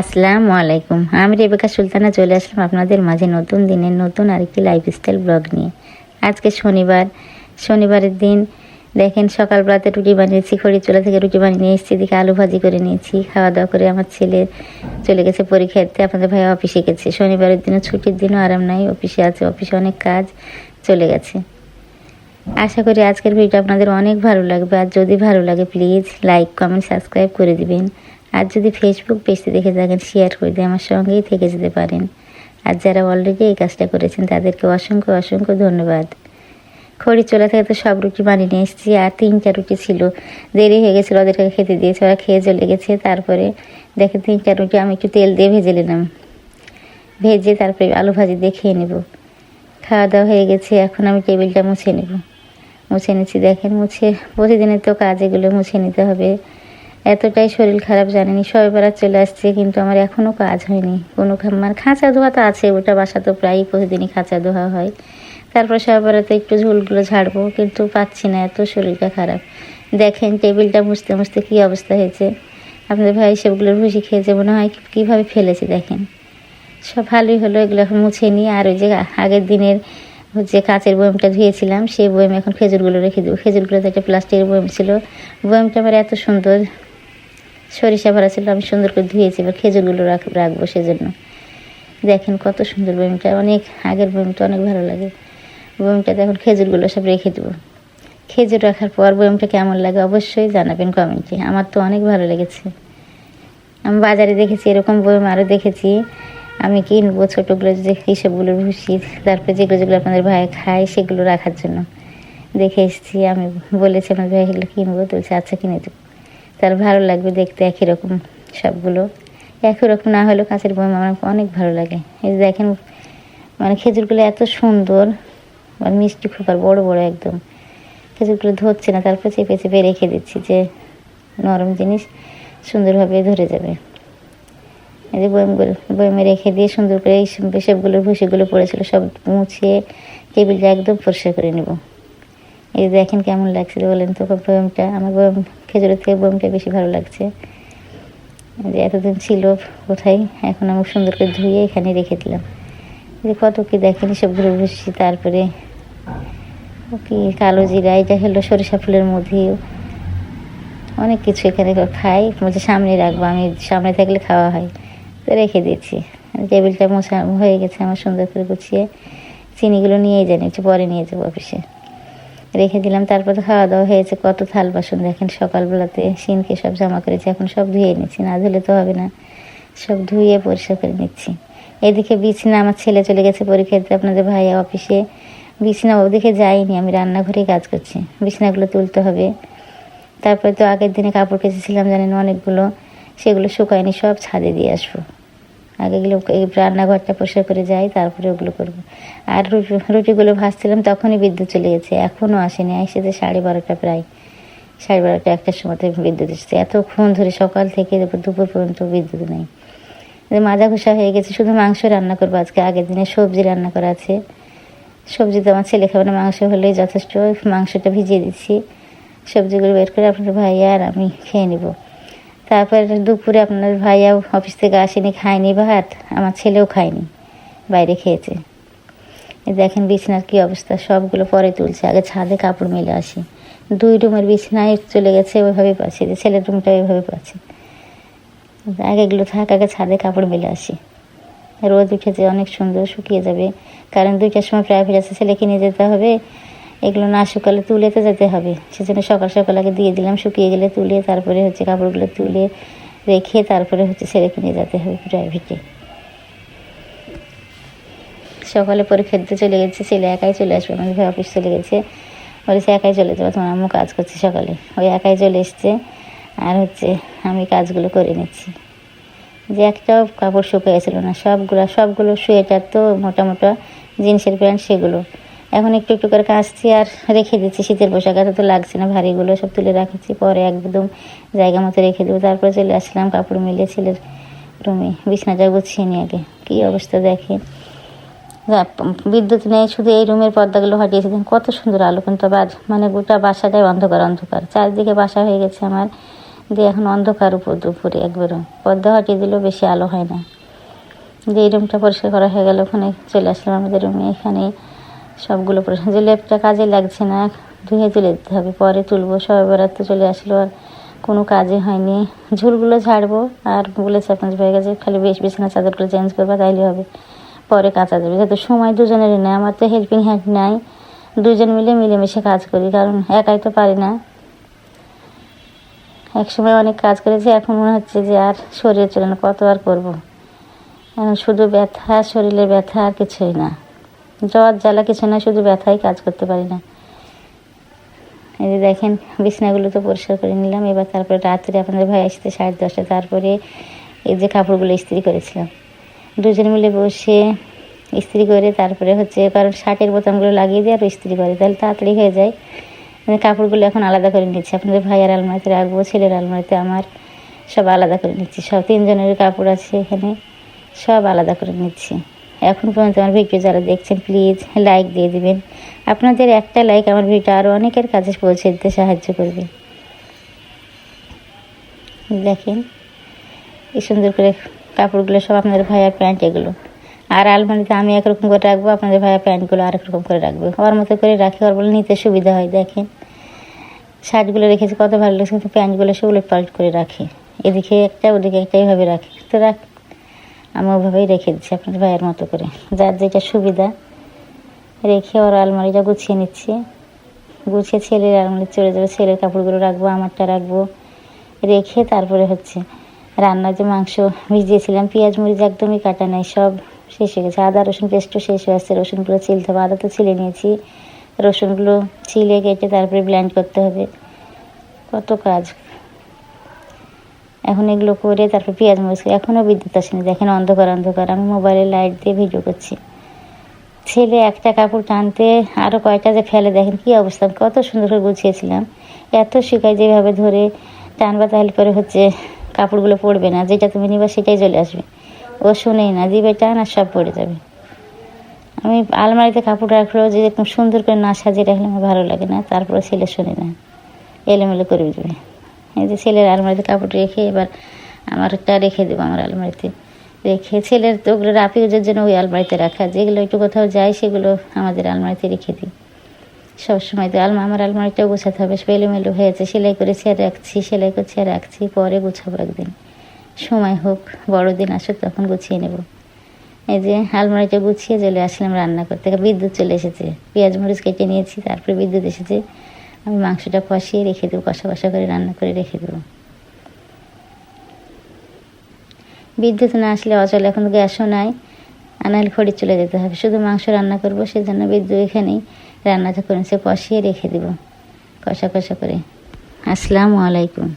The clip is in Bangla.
আসসালামু আলাইকুম। আমি রেবেকা সুলতানা, চলে আসলাম আপনাদের মাঝে নতুন দিনের নতুন আরেকটি লাইফস্টাইল ব্লগ নিয়ে। আজকে শনিবার, শনিবারের দিন দেখেন সকালবেলাতে রুটি বানিয়েছি খড়ি চুলা থেকে রুটি বানিয়ে নিয়ে এসেছি, এদিকে আলু ভাজি করে নিয়েছি খাওয়া দাওয়া করে আমার ছেলে চলে গেছে পরীক্ষা দিতে, আপনাদের ভাই অফিসে গেছে। শনিবারের দিনও ছুটির দিনও আরাম নাই অফিসে আছে অফিসে অনেক কাজ চলে গেছে। আশা করি আজকের ভিডিও আপনাদের অনেক ভালো লাগবে, আর যদি ভালো লাগে প্লিজ লাইক কমেন্ট সাবস্ক্রাইব করে দিবেন। আর যদি ফেসবুক পেজটি দেখে থাকেন শেয়ার করে দিয়ে আমার সঙ্গেই থেকে যেতে পারেন। আর যারা অলরেডি এই কাজটা করেছেন, তাদেরকে অসংখ্য অসংখ্য ধন্যবাদ। খড়ি চলে থেকে তো সব রুটি বানিয়ে নিয়ে এসেছি, আর তিনটা রুটি ছিল। দেরি হয়ে গেছিল ওদেরকে খেতে দিয়েছে, ওরা খেয়ে চলে গেছে। তারপরে দেখে তিনটা রুটি আমি একটু তেল দিয়ে ভেজে নিলাম। ভেজে তারপরে আলু ভাজি দিয়ে খেয়ে নেব। খাওয়া দাওয়া হয়ে গেছে, এখন আমি টেবিলটা মুছে নেব। মুছে নিচ্ছি, দেখেন মুছে, প্রতিদিনের তো কাজ এগুলো মুছে নিতে হবে। এতটাই শরীর খারাপ জানেনি সবাই বেড়া চলে আসছে, কিন্তু আমার এখনও কাজ হয়নি। কোনো খা- মানে খাঁচা ধোয়া তো আছে, ওটা বাসা তো প্রায়ই প্রতিদিনই খাঁচা ধোয়া হয়। তারপর সবাই বেড়াতে একটু ঝুলগুলো ঝাড়বো, কিন্তু পাচ্ছি না, এত শরীরটা খারাপ। দেখেন টেবিলটা মুছতে মুছতে কী অবস্থা হয়েছে। আপনাদের ভাই সেগুলোর ভুষি খেয়েছে, মনে হয় কীভাবে ফেলেছে, দেখেন। সব ভালোই হলো, এগুলো এখন মুছে নিয়ে, আর ওই যে আগের দিনের হচ্ছে কাঁচের বয়মটা ধুয়েছিলাম, সেই বয়মে এখন খেজুরগুলো রেখে দেবো। খেজুরগুলোতে একটা প্লাস্টিকের বয়ম ছিল। বয়মটা আমার এত সুন্দর সরিষা ভরা ছিল, আমি সুন্দর করে ধুয়েছি এবার খেজুরগুলো রাখ, রাখব সেজন্য। দেখেন কত সুন্দর বয়মটা অনেক আগের বয়মটা অনেক ভালো লাগে। বয়মটাতে এখন খেজুরগুলো সব রেখে দেবো। খেজুর রাখার পর বয়মটা কেমন লাগে অবশ্যই জানাবেন কমেন্টে। আমার তো অনেক ভালো লেগেছে। আমি বাজারে দেখেছি, এরকম বয়ম আরও দেখেছি। আমি কিনবো ছোটোগুলো যে এইসবগুলো ভুষি তারপরে যেগুলো যেগুলো আপনাদের ভাই খায় সেগুলো রাখার জন্য। দেখে এসেছি, আমি বলেছি আমার ভাই এগুলো কিনবো, তো আচ্ছা কিনে দেবো। তার ভালো লাগবে দেখতে একই রকম সবগুলো। একই রকম না হলেও কাঁচের বয়ম আমার অনেক ভালো লাগে। এই যে দেখেন মানে খেজুরগুলো এত সুন্দর আর মিষ্টি খুব আর বড়ো বড়ো একদম। খেজুরগুলো ধরছে না, তারপর চেপে চেপে রেখে দিচ্ছি যে নরম জিনিস সুন্দরভাবে ধরে যাবে। এই যে বয়মগুলো বয়মে রেখে দিয়ে সুন্দর করে এই সব- সবগুলো ভুসিগুলো পড়েছিল, সব মুছিয়ে টেবিলটা একদম পরিষ্কার করে নেব। এই দেখেন কেমন লাগছে বলেন তো? বয়মটা, আমার বয়ম, খেজুরের থেকে বয়মটা বেশি ভালো লাগছে। যে এতদিন ছিল কোথায়, এখন আমি সুন্দর করে ধুয়ে এখানে রেখে দিলাম। যে কত কি দেখেন ঘুরে ভুসি তারপরে কি কালো জিরা এটা হলো সরিষা ফুলের মধ্যে অনেক কিছু এখানে খাই, বলছে সামনে রাখব, আমি সামনে থাকলে খাওয়া হয়। তো রেখে দিয়েছি। টেবিলটা মোছা হয়ে গেছে, আমার সুন্দর করে গুছিয়ে, চিনিগুলো নিয়েই জানি পরে নিয়ে যাব অফিসে। রেখে দিলাম, তারপর খাওয়া দাওয়া হয়েছে। কত থাল বাসন দেখেন, সকালবেলাতে সিনকে সব জমা করেছি, এখন সব ধুয়ে নিচ্ছি, না ধুলে তো হবে না। সব ধুয়ে পরিষ্কার করে নিচ্ছি। এদিকে বিছনা, আমার ছেলে চলে গেছে পরীক্ষা দিতে, আপনাদের ভাইয়া অফিসে। বিছনা ওদিকে যাইনি আমি রান্নাঘরেই কাজ করছি। বিছনাগুলো তুলতে হবে। তারপরে তো আগের দিনে কাপড় কেচেছিলাম, জানেন অনেকগুলো, সেগুলো শুকায়নি, সব ছাদে দিয়ে আসব। আগে এই রান্নাঘরটা পরিষ্কার করে যাই, তারপরে ওগুলো করব। আর রুটি রুটিগুলো ভাজছিলাম, তখনই বিদ্যুৎ চলে গেছে, এখনও আসেনি এসেছে সাড়ে বারোটা প্রায়। সাড়ে বারোটা, একটার সময় বিদ্যুৎ এসেছে। এতক্ষণ ধরে সকাল থেকে দুপুর পর্যন্ত বিদ্যুৎ নেই। মাজা ঘষা হয়ে গেছে, শুধু মাংস রান্না করব আজকে। আগের দিনে সবজি রান্না করা আছে। সবজি তো আমার ছেলে খাবে না, মাংস হলেই যথেষ্ট। মাংসটা ভিজিয়ে দিচ্ছি। সবজিগুলো বের করে আপনার ভাইয়া আর আমি খেয়ে নিব। তারপর দুপুরে আপনার ভাইয়া অফিস থেকে আসেনি, খায়নি ভাত, আমার ছেলেও খায়নি, বাইরে খেয়েছে। দেখেন বিছানার কী অবস্থা, সবগুলো পরে তুলছে, আগে ছাদে কাপড় মেলে আসি। দুই রুমের বিছানায় চলে গেছে, ওইভাবেই পাচ্ছি, যে ছেলের রুমটা ওইভাবে পাচ্ছি। আগে এগুলো থাক, আগে ছাদে কাপড় মেলে আসি। রোদ উঠেছে, অনেক সুন্দর শুকিয়ে যাবে, কারণ দুইটার সময় প্রাইভেট আছে ছেলেকে নিয়ে যেতে হবে। এগুলো না শুকালে তুলে তো যেতে হবে। সেজন্য সকাল সকাল আগে দিয়ে দিলাম, শুকিয়ে গেলে তুলে তারপরে হচ্ছে কাপড়গুলো তুলে রেখে তারপরে হচ্ছে ছেলেকে নিয়ে যেতে হবে প্রাইভেটে সকালে পরীক্ষা দিতে চলে গেছে, ছেলে একাই চলে আসবে, আমাদের ভাই অফিস চলে গেছে। বলেছে একাই চলে যাব, তোমার আম্মু কাজ করছে সকালে। ওই একাই চলে এসছে, আর হচ্ছে আমি কাজগুলো করে নিচ্ছি। যে একটাও কাপড় শুকিয়েছিল না, সবগুলো সবগুলো সোয়েটার তো মোটা মোটা জিন্সের প্যান্ট সেগুলো। এখন একটু একটু করে কাচছি আর রেখে দিচ্ছি। শীতের পোশাক এত তো লাগছে না ভারীগুলো সব তুলে রাখছি। পরে একদম জায়গা মতো রেখে দেবো। তারপরে চলে আসলাম কাপড় মিলিয়ে ছেলের রুমে। বিছনাটা গুছিয়ে নিয়ে আগে। কী অবস্থা দেখেন যা, বিদ্যুৎ নেই শুধু এই রুমের পর্দাগুলো হটিয়েছে দেখেন কত সুন্দর আলো কিন্তু বাজ মানে গোটা বাসাটাই অন্ধকার অন্ধকার। চারদিকে বাসা হয়ে গেছে আমার। দিয়ে এখন অন্ধকার উপর দুপুরে একবারও। পর্দা হটিয়ে দিলেও বেশি আলো হয় না। যে এই রুমটা পরিষ্কার করা হয়ে গেল। ওখানে চলে আসলাম আমাদের রুমে। এখানে সবগুলো প্রশ্ন। যে লেপটা কাজে লাগছে না, ধুয়ে তুলে দিতে হবে, পরে তুলবো সবাই বেড়াতে চলে আসলো আর কোনো কাজে হয়নি। ঝুলগুলো ঝাড়বো আর বলেছে আপনাদের হয়ে গেছে খালি বেশ বিছানা চাদরগুলো চেঞ্জ করবা, তাইলে হবে। পরে কাঁচা যাবে। যাতে সময় দুজনেরই নেই, আমার তো হেল্পিং হ্যান্ড নাই। দুজন মিলে মিলেমিশে কাজ করি, কারণ একাই তো পারি না। একসময় অনেক কাজ করেছি, এখন মনে হচ্ছে যে আর শরীরে চলে না, কত আর করব? শুধু ব্যথা, শরীরে ব্যথা আর কিছুই না। জ্বর, জ্বালা কিছু না, শুধু ব্যথাই কাজ করতে পারি না। এই যে দেখেন, বিছনাগুলো তো পরিষ্কার করে নিলাম। এবার তারপরে রাত্রে আপনাদের ভাই আসতে সাড়ে দশটা, তারপরে এই যে কাপড়গুলো ইস্ত্রি করেছিলাম। দুজন মিলে বসে ইস্ত্রি করে তারপরে হচ্ছে, কারণ শার্টের বোতামগুলো লাগিয়ে দিয়ে আর ইস্ত্রি করে, তাহলে তাড়াতাড়ি হয়ে যায়। মানে কাপড়গুলো এখন আলাদা করে নিচ্ছি। আপনাদের ভাইয়ের আলমারিতে রাখব, ছেলের আলমারিতে আমার সব আলাদা করে নিচ্ছি। সব তিনজনের কাপড় আছে এখানে, সব আলাদা করে নিচ্ছি। এখন পর্যন্ত আমার ভিডিও যারা দেখছেন প্লিজ লাইক দিয়ে দিবেন। আপনাদের একটা লাইক আমার ভিডিও আরও অনেকের কাছে পৌঁছে দিতে সাহায্য করবে। দেখেন, এই সুন্দর করে কাপড়গুলো সব আপনাদের ভাইয়ার প্যান্ট এগুলো। আর আলমারিতে আমি একরকম করে রাখব, আপনাদের ভাইয়া প্যান্টগুলো আরেক রকম করে রাখব। ওর মতো করে রাখি, ওর বলে নিতে সুবিধা হয়, দেখেন। শার্টগুলো রেখেছি, কত ভালো লাগছে, কিন্তু প্যান্টগুলো সব উলট পাল্ট করে রাখি। এদিকে একটা, ওদিকে একটা, এইভাবে রাখি। তো রাখ আমি ওভাবেই রেখে দিচ্ছি আপনার ভাইয়ের মতো করে। যার যেটা সুবিধা, রেখে ওর আলমারিটা গুছিয়ে নিচ্ছি। গুছিয়ে ছেলের আলমারি চলে যাবে, ছেলের কাপড়গুলো রাখব, আমারটা রাখব। রেখে তারপরে হচ্ছে রান্নার যে মাংস, ভিজিয়েছিলাম, পেঁয়াজ মরিচ একদমই কাটা নাই, সব শেষ হয়ে গেছে। আদা, রসুন পেস্টও শেষ হয়ে আসছে, রসুনগুলো ছিলতে হবে আদা তো ছিলে নিয়েছি, রসুনগুলো ছিলে কেটে তারপরে ব্ল্যান্ড করতে হবে। কত কাজ। এখন এগুলো করে তারপর পেঁয়াজ মরিচ এখনও বিদ্যুৎ আসেনি দেখেন অন্ধকার অন্ধকার। আমি মোবাইলে লাইট দিয়ে ভিডিও করছি। ছেলে একটা কাপড় টানতে আরও কয়টা যে ফেলে, দেখেন কী অবস্থা। কত সুন্দর করে গুছিয়েছিলাম। এত শিকায় যেভাবে ধরে টানবা তাহলে পরে হচ্ছে কাপড়গুলো পড়বে না। যেটা তুমি নিবা সেটাই চলে আসবে। ও শুনেই না, দিবে টান আর সব পড়ে যাবে। আমি আলমারিতে কাপড় রাখলেও যে এরকম সুন্দর করে না সাজিয়ে রাখলে আমার ভালো লাগে না। তারপরে ছেলে শুনে না। এলোমেলো করে দেবে এই যে ছেলের আলমারিতে কাপড় রেখে এবার আমারটা রেখে দেবো আমার আলমারিতে। রেখে ছেলের তো ওগুলো রাফি উজের জন্য ওই আলমারিতে রাখা। যেগুলো একটু কোথাও যায় সেগুলো আমাদের আলমারিতে রেখে দিই। সবসময় তো আলমা আমার আলমারিটাও গোছাতে হবে। এলোমেলো হয়েছে। সেলাই করেছি আর রাখছি, সেলাই করছি আর রাখছি। পরে গুছাবো একদিন। সময় হোক, বড়দিন আসুক, তখন গুছিয়ে নেব। এই যে আলমারিটা গুছিয়ে চলে আসলাম রান্না করতে। বিদ্যুৎ চলে এসেছে। পেঁয়াজ মরিচ কেটে নিয়েছি, তারপরে বিদ্যুৎ এসেছে। আমি মাংসটা কষিয়ে রেখে দেবো, কষা কষা করে রান্না করে রেখে দেবো। বিদ্যুৎ না আসলে অচল, এখন গ্যাসও নাই, আনাইল খড়ি চলে যেতে হবে। শুধু মাংস রান্না করব, সেজন্য বিদ্যুৎ এখানেই রান্নাটা করে সে কষিয়ে রেখে দেবো, কষা কষা করে। আসসালামু আলাইকুম।